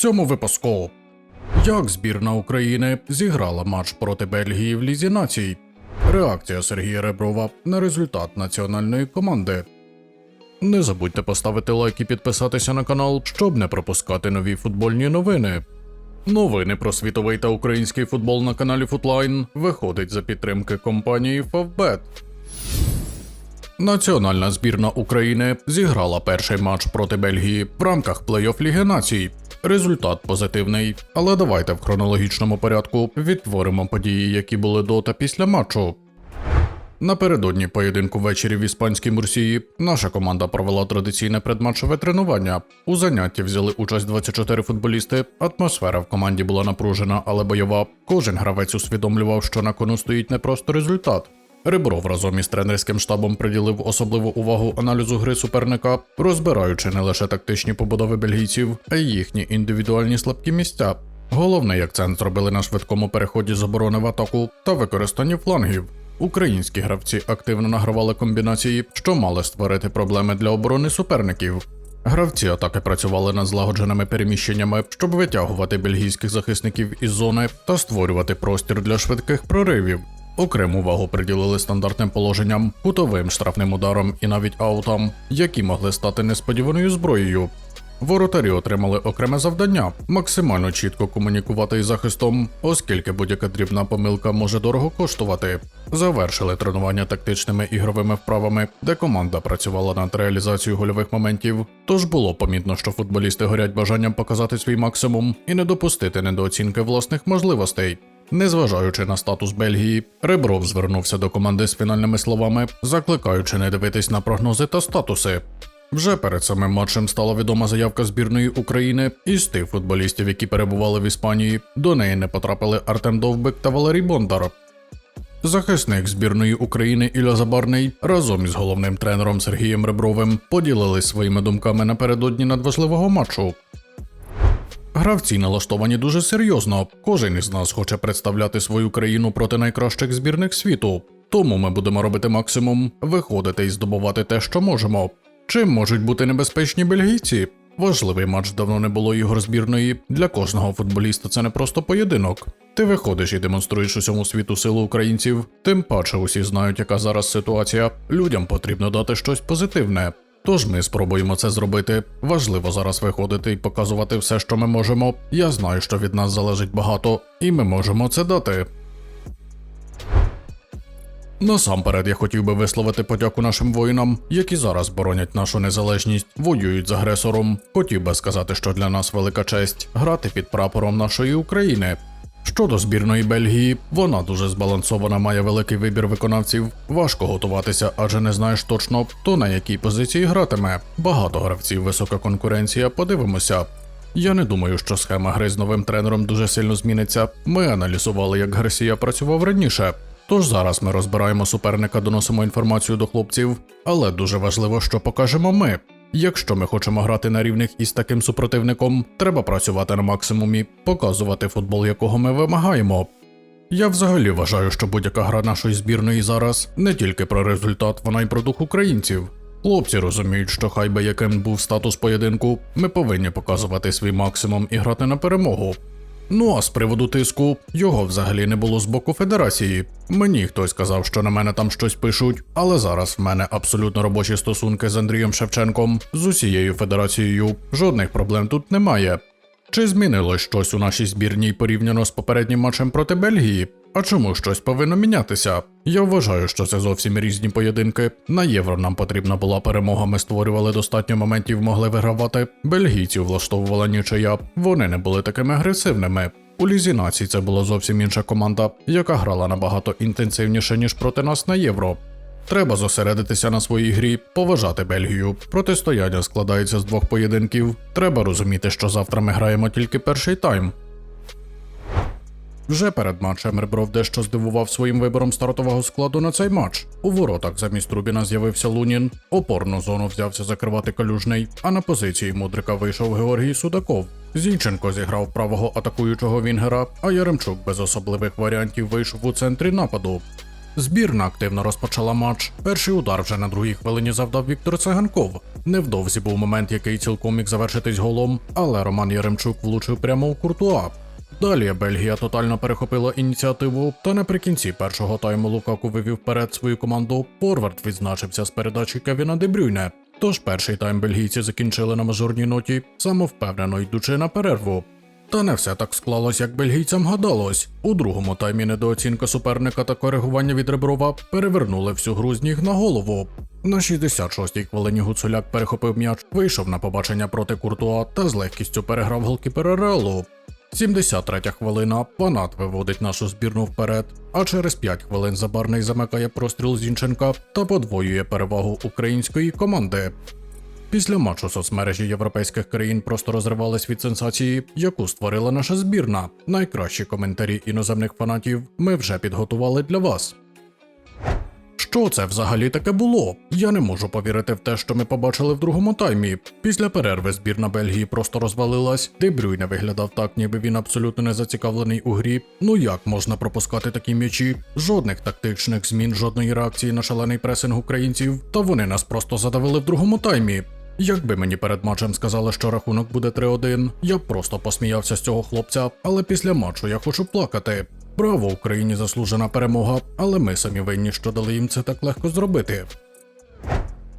цьому випуску. Як збірна України зіграла матч проти Бельгії в Лізі націй? Реакція Сергія Реброва на результат національної команди. Не забудьте поставити лайк і підписатися на канал, щоб не пропускати нові футбольні новини. Новини про світовий та український футбол на каналі Футлайн виходить за підтримки компанії Favbet. Національна збірна України зіграла перший матч проти Бельгії в рамках плей-офф Ліги Націй. Результат позитивний, але давайте в хронологічному порядку відтворимо події, які були до та після матчу. Напередодні поєдинку ввечері в іспанській Мурсії наша команда провела традиційне предматчеве тренування. У занятті взяли участь 24 футболісти. Атмосфера в команді була напружена, але бойова. Кожен гравець усвідомлював, що на кону стоїть не просто результат. Ребров разом із тренерським штабом приділив особливу увагу аналізу гри суперника, розбираючи не лише тактичні побудови бельгійців, а й їхні індивідуальні слабкі місця. Головний акцент зробили на швидкому переході з оборони в атаку та використанні флангів. Українські гравці активно награвали комбінації, що мали створити проблеми для оборони суперників. Гравці атаки працювали над злагодженими переміщеннями, щоб витягувати бельгійських захисників із зони та створювати простір для швидких проривів. Окрему увагу приділили стандартним положенням, кутовим штрафним ударом і навіть аутам, які могли стати несподіваною зброєю. Воротарі отримали окреме завдання максимально чітко комунікувати із захистом, оскільки будь-яка дрібна помилка може дорого коштувати. Завершили тренування тактичними ігровими вправами, де команда працювала над реалізацією гольових моментів. Тож було помітно, що футболісти горять бажанням показати свій максимум і не допустити недооцінки власних можливостей. Незважаючи на статус Бельгії, Ребров звернувся до команди з фінальними словами, закликаючи не дивитись на прогнози та статуси. Вже перед самим матчем стала відома заявка збірної України із тих футболістів, які перебували в Іспанії. До неї не потрапили Артем Довбик та Валерій Бондар. Захисник збірної України Ілля Забарний разом із головним тренером Сергієм Ребровим поділились своїми думками напередодні надважливого матчу. Гравці налаштовані дуже серйозно. Кожен із нас хоче представляти свою країну проти найкращих збірних світу. Тому ми будемо робити максимум, виходити і здобувати те, що можемо. Чим можуть бути небезпечні бельгійці? Важливий матч давно не було ігор збірної. Для кожного футболіста це не просто поєдинок. Ти виходиш і демонструєш усьому світу силу українців. Тим паче усі знають, яка зараз ситуація. Людям потрібно дати щось позитивне. Тож ми спробуємо це зробити. Важливо зараз виходити і показувати все, що ми можемо. Я знаю, що від нас залежить багато, і ми можемо це дати. Насамперед я хотів би висловити подяку нашим воїнам, які зараз боронять нашу незалежність, воюють з агресором. Хотів би сказати, що для нас велика честь грати під прапором нашої України. Щодо збірної Бельгії, вона дуже збалансована, має великий вибір виконавців. Важко готуватися, адже не знаєш точно, хто на якій позиції гратиме. Багато гравців, висока конкуренція. Подивимося. Я не думаю, що схема гри з новим тренером дуже сильно зміниться. Ми аналізували, як Гарсія працював раніше. Тож зараз ми розбираємо суперника, доносимо інформацію до хлопців, але дуже важливо, що покажемо ми. Якщо ми хочемо грати на рівних із таким супротивником, треба працювати на максимумі, показувати футбол, якого ми вимагаємо. Я взагалі вважаю, що будь-яка гра нашої збірної зараз не тільки про результат, вона й про дух українців. Хлопці розуміють, що хай би яким був статус поєдинку, ми повинні показувати свій максимум і грати на перемогу. Ну а з приводу тиску, його взагалі не було з боку федерації. Мені хтось сказав, що на мене там щось пишуть, але зараз в мене абсолютно робочі стосунки з Андрієм Шевченком, з усією федерацією. Жодних проблем тут немає. Чи змінилось щось у нашій збірній порівняно з попереднім матчем проти Бельгії? А чому щось повинно мінятися? Я вважаю, що це зовсім різні поєдинки. На євро нам потрібна була перемога. Ми створювали достатньо моментів, могли вигравати. Бельгійців влаштовувала нічия. Вони не були такими агресивними. У лізі націй це була зовсім інша команда, яка грала набагато інтенсивніше ніж проти нас на євро. Треба зосередитися на своїй грі, поважати Бельгію. Протистояння складається з двох поєдинків. Треба розуміти, що завтра ми граємо тільки перший тайм. Вже перед матчем Ребров дещо здивував своїм вибором стартового складу на цей матч. У воротах замість Рубіна з'явився Лунін, опорну зону взявся закривати калюжний, а на позиції Мудрика вийшов Георгій Судаков. Зінченко зіграв правого атакуючого Вінгера, а Яремчук без особливих варіантів вийшов у центрі нападу. Збірна активно розпочала матч. Перший удар вже на другій хвилині завдав Віктор Циганков. Невдовзі був момент, який цілком міг завершитись голом, але Роман Яремчук влучив прямо у Куртуа. Далі Бельгія тотально перехопила ініціативу, та наприкінці першого тайму Лукаку вивів вперед свою команду. Форвард відзначився з передачі Кевіна Дебрюйне. Тож перший тайм бельгійці закінчили на мажорній ноті, самовпевнено йдучи на перерву. Та не все так склалось, як бельгійцям гадалось. У другому таймі недооцінка суперника та коригування від Реброва перевернули всю гру з ніг на голову. На 66-й хвилині Гуцуляк перехопив м'яч, вийшов на побачення проти Куртуа та з легкістю переграв голкіпера Реалу. 73 хвилина Панат виводить нашу збірну вперед, а через 5 хвилин Забарний замикає простріл Зінченка та подвоює перевагу української команди. Після матчу соцмережі європейських країн просто розривались від сенсації, яку створила наша збірна. Найкращі коментарі іноземних фанатів ми вже підготували для вас. Що це взагалі таке було? Я не можу повірити в те, що ми побачили в другому таймі. Після перерви збірна Бельгії просто розвалилась. Дебрюй не виглядав так, ніби він абсолютно не зацікавлений у грі. Ну як можна пропускати такі м'ячі? Жодних тактичних змін, жодної реакції на шалений пресинг українців. Та вони нас просто задавили в другому таймі. Якби мені перед матчем сказали, що рахунок буде 3-1, я б просто посміявся з цього хлопця, але після матчу я хочу плакати. Браво, Україні заслужена перемога, але ми самі винні, що дали їм це так легко зробити.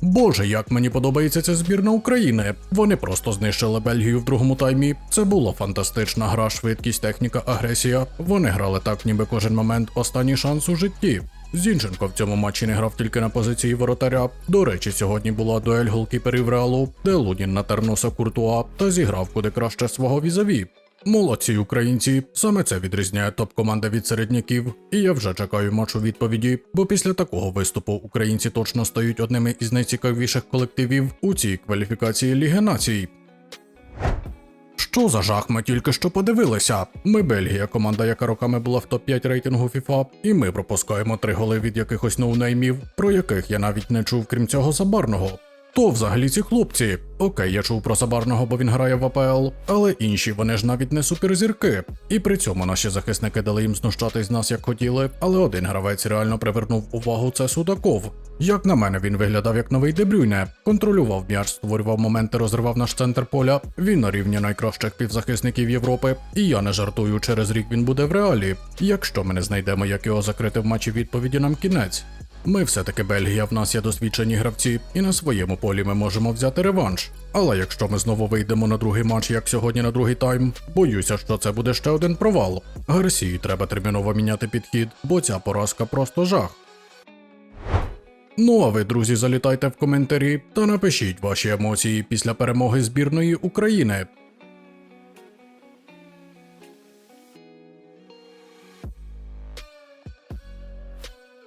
Боже, як мені подобається ця збірна України. Вони просто знищили Бельгію в другому таймі. Це була фантастична гра, швидкість, техніка, агресія. Вони грали так, ніби кожен момент останній шанс у житті. Зінченко в цьому матчі не грав тільки на позиції воротаря. До речі, сьогодні була дуель голкіперів Реалу, де Лунін натер носа Куртуа та зіграв куди краще свого візаві. Молодці українці, саме це відрізняє топ-команда від середняків, і я вже чекаю матчу відповіді, бо після такого виступу українці точно стають одними із найцікавіших колективів у цій кваліфікації Ліги Націй. Що за жах ми тільки що подивилися? Ми Бельгія, команда, яка роками була в топ-5 рейтингу FIFA, і ми пропускаємо три голи від якихось ноунеймів, про яких я навіть не чув, крім цього забарного. То взагалі ці хлопці. Окей, я чув про Забарного, бо він грає в АПЛ, але інші вони ж навіть не суперзірки. І при цьому наші захисники дали їм знущатись з нас як хотіли, але один гравець реально привернув увагу це Судаков. Як на мене, він виглядав як новий Дебрюйне, контролював м'яч, створював моменти, розривав наш центр поля. Він на рівні найкращих півзахисників Європи. І я не жартую, через рік він буде в реалі. Якщо ми не знайдемо, як його закрити в матчі відповіді, нам кінець. Ми все-таки Бельгія, в нас є досвідчені гравці, і на своєму полі ми можемо взяти реванш. Але якщо ми знову вийдемо на другий матч, як сьогодні на другий тайм, боюся, що це буде ще один провал. Гарсії треба терміново міняти підхід, бо ця поразка просто жах. Ну а ви, друзі, залітайте в коментарі та напишіть ваші емоції після перемоги збірної України.